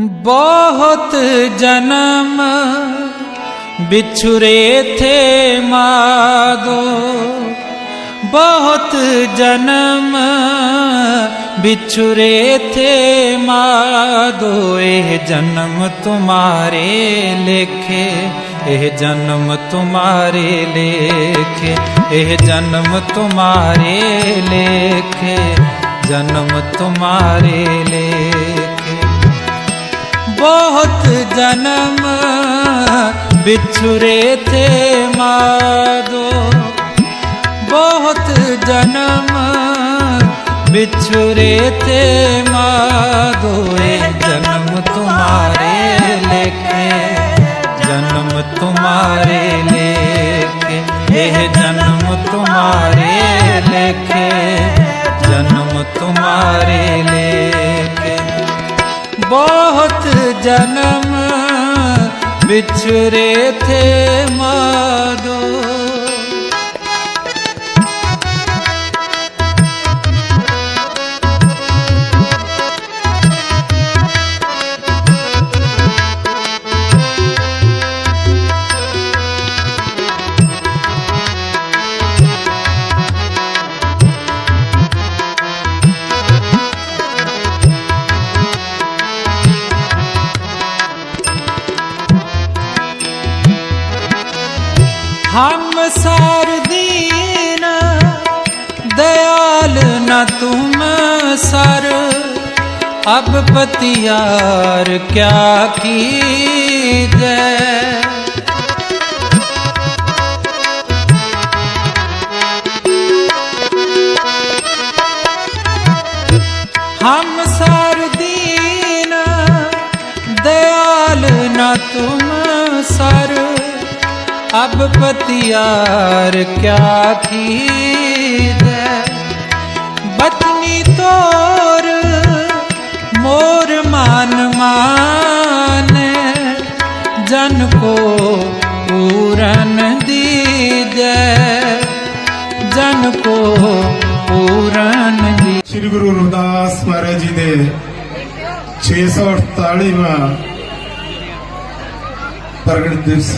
ਬਹੁਤ ਜਨਮ ਵਿਛੁਰੇ ਥੇ ਮਾਦੋ। ਬਹੁਤ ਜਨਮ ਵਿਛੁਰੇ ਥੇ ਮਾਦੋ। ਇਹ ਜਨਮ ਤੁਮਾਰੇ ਲੇਖੇ, ਇਹ ਜਨਮ ਤੁਮਾਰੇ ਲੇਖੇ, ਇਹ ਜਨਮ ਤੁਮਾਰੇ ਲੇਖੇ, ਜਨਮ ਤੁਮਾਰੇ ਲੇਖੇ। ਜਨਮ ਵਿਛੁਰੇ ਥੇ ਮਾਦੋ। ਬਹੁਤ ਜਨਮ ਵਿਛੁਰੇ ਥੇ ਮਾਦੋ। ਇਹ ਜਨਮ ਤੁਮਾਰੇ ਲੇਖੇ, ਜਨਮ ਤੁਮਾਰੇ ਲੇਖੇ। ਇਹ ਜਨਮ ਤੁਮਾਰੇ ਲੇਖੇ, ਜਨਮ ਤੁਮਾਰੇ ਲੇਖੇ। ਬਹੁਤ ਜਨਮ ਵਿਛਰੇ ਥੇ ਮਾਦੋ ਸੰਸਾਰ ਦੀਨ, ਦਇਆਲ ਨਾ ਤੁਮ ਸਰ। ਅਬ ਪਤਿਆਰ ਕਿਆ ਕੀਜੈ? ਹਮ ਸਾਰ ਦੀਨ, ਦਇਆਲ ਨਾ ਤੁਮ ਸਰ। ਅਬ ਪਤਿਆਰ ਕਿਆ ਖੀਦੈ ਬਤਨੀ ਤੋਰ ਮੋਰ ਮਾਨ ਮਾਨੈ ਜਨ ਕੋ ਪੂਰਨ ਦੀਦੈ ਜਨ ਕੋ ਪੂਰਨ ਦੀ ਸ੍ਰੀ ਗੁਰੂ ਰਵਿਦਾਸ ਮਹਾਰਾਜ ਜੀ ਦੇ 648ਵਾਂ ਪ੍ਰਗਟ ਦਿਵਸ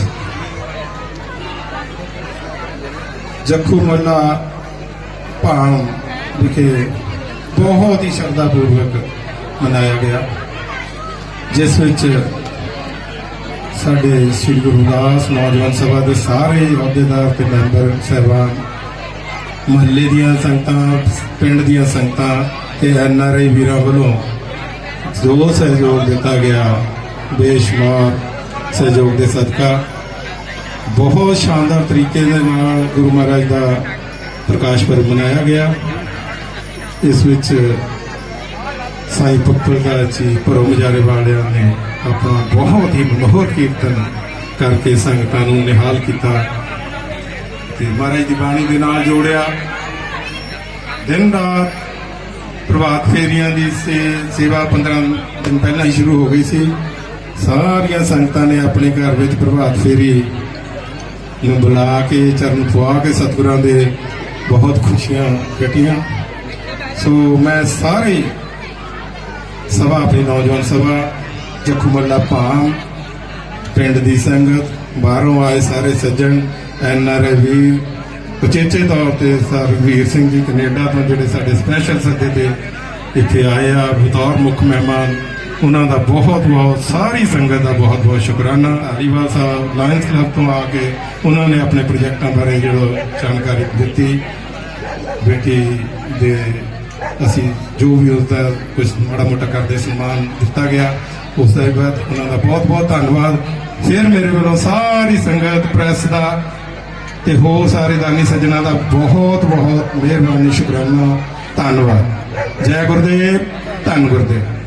ਜੱਖੂ ਮੱਲਾ ਭਾਮ ਵਿਖੇ ਬਹੁਤ ਹੀ ਸ਼ਰਧਾ ਪੂਰਵਕ ਮਨਾਇਆ ਗਿਆ, ਜਿਸ ਵਿੱਚ ਸਾਡੇ ਸ੍ਰੀ ਗੁਰੂ ਰਵਿਦਾਸ ਨੌਜਵਾਨ ਸਭਾ ਦੇ ਸਾਰੇ ਅਹੁਦੇਦਾਰ ਤੇ ਮੈਂਬਰ, ਸਹਿਬਾਨ, ਮਹੱਲੇ ਦੀਆਂ ਸੰਗਤਾਂ, ਪਿੰਡ ਦੀਆਂ ਸੰਗਤਾਂ ਤੇ ਆਈ ਵੀਰਾਂ ਵੱਲੋਂ ਜੋ ਸਹਿਯੋਗ ਦਿੱਤਾ ਗਿਆ, ਬੇਸ਼ਮਾਰ ਸਹਿਯੋਗ ਦੇ ਸਦਕਾ ਬਹੁਤ ਸ਼ਾਨਦਾਰ ਤਰੀਕੇ ਦੇ ਨਾਲ ਗੁਰੂ ਮਹਾਰਾਜ ਦਾ ਪ੍ਰਕਾਸ਼ ਪਰਬ ਮਨਾਇਆ ਗਿਆ। ਇਸ ਵਿੱਚ ਸਾਈ ਪੱਪਲ ਦਾ ਜੀ ਪਰੋ ਮਜਾਰੇ ਵਾਲਿਆਂ ਨੇ ਆਪਣਾ ਬਹੁਤ ਹੀ ਮਨੋਹਰ ਕੀਰਤਨ ਕਰਕੇ ਸੰਗਤਾਂ ਨੂੰ ਨਿਹਾਲ ਕੀਤਾ ਤੇ ਮਹਾਰਾਜ ਦੀ ਬਾਣੀ ਦੇ ਨਾਲ ਜੋੜਿਆ। ਦਿਨ ਰਾਤ ਪ੍ਰਭਾਤ ਫੇਰੀਆਂ ਦੀ ਸੇ- ਸੇਵਾ 15 ਦਿਨ ਪਹਿਲਾਂ ਹੀ ਸ਼ੁਰੂ ਹੋ ਗਈ ਸੀ। ਸਾਰੀਆਂ ਸੰਗਤਾਂ ਨੇ ਆਪਣੇ ਘਰ ਵਿੱਚ ਪ੍ਰਭਾਤ ਫੇਰੀ ਨੂੰ ਬੁਲਾ ਕੇ ਚਰਨ ਪਵਾ ਕੇ ਸਤਿਗੁਰਾਂ ਦੇ ਬਹੁਤ ਖੁਸ਼ੀਆਂ ਕੱਟੀਆਂ। ਸੋ ਮੈਂ ਸਾਰੇ ਸਭਾ, ਆਪਣੀ ਨੌਜਵਾਨ ਸਭਾ ਜੱਖੂ ਮੱਲਾ ਭਾਮ, ਪਿੰਡ ਦੀ ਸੰਗਤ, ਬਾਹਰੋਂ ਆਏ ਸਾਰੇ ਸੱਜਣ, ਐਨ ਆਰ ਆਈ ਵੀਰ, ਉਚੇਚੇ ਤੌਰ ਤੇ ਸਰ ਵੀਰ ਸਿੰਘ ਜੀ ਕੈਨੇਡਾ ਤੋਂ ਜਿਹੜੇ ਸਾਡੇ ਸਪੈਸ਼ਲ ਸੱਦੇ ਤੇ ਇੱਥੇ ਆਏ ਆ, ਬਤੌਰ ਮੁੱਖ ਮਹਿਮਾਨ ਉਹਨਾਂ ਦਾ ਬਹੁਤ ਬਹੁਤ, ਸਾਰੀ ਸੰਗਤ ਦਾ ਬਹੁਤ ਬਹੁਤ ਸ਼ੁਕਰਾਨਾ। ਹਰੀਵਾਲ ਸਾਹਿਬ ਲਾਇਨਸ ਕਲੱਬ ਤੋਂ ਆ ਕੇ ਉਹਨਾਂ ਨੇ ਆਪਣੇ ਪ੍ਰੋਜੈਕਟਾਂ ਬਾਰੇ ਜਿਹੜਾ ਜਾਣਕਾਰੀ ਦਿੱਤੀ, ਬੇਟੀ ਦੇ ਅਸੀਂ ਜੋ ਵੀ ਉਸਦਾ ਕੁਝ ਮਾੜਾ ਮੋਟਾ ਕਰਦੇ ਸਨਮਾਨ ਦਿੱਤਾ ਗਿਆ, ਉਸ ਦੇ ਬਾਅਦ ਉਹਨਾਂ ਦਾ ਬਹੁਤ ਬਹੁਤ ਧੰਨਵਾਦ। ਫਿਰ ਮੇਰੇ ਵੱਲੋਂ ਸਾਰੀ ਸੰਗਤ, ਪ੍ਰੈਸ ਦਾ ਤੇ ਹੋਰ ਸਾਰੇ ਦਾਨੀ ਸੱਜਣਾ ਦਾ ਬਹੁਤ ਬਹੁਤ ਮਿਹਰਬਾਨੀ, ਸ਼ੁਕਰਾਨਾ, ਧੰਨਵਾਦ। ਜੈ ਗੁਰਦੇਵ, ਧੰਨ ਗੁਰਦੇਵ।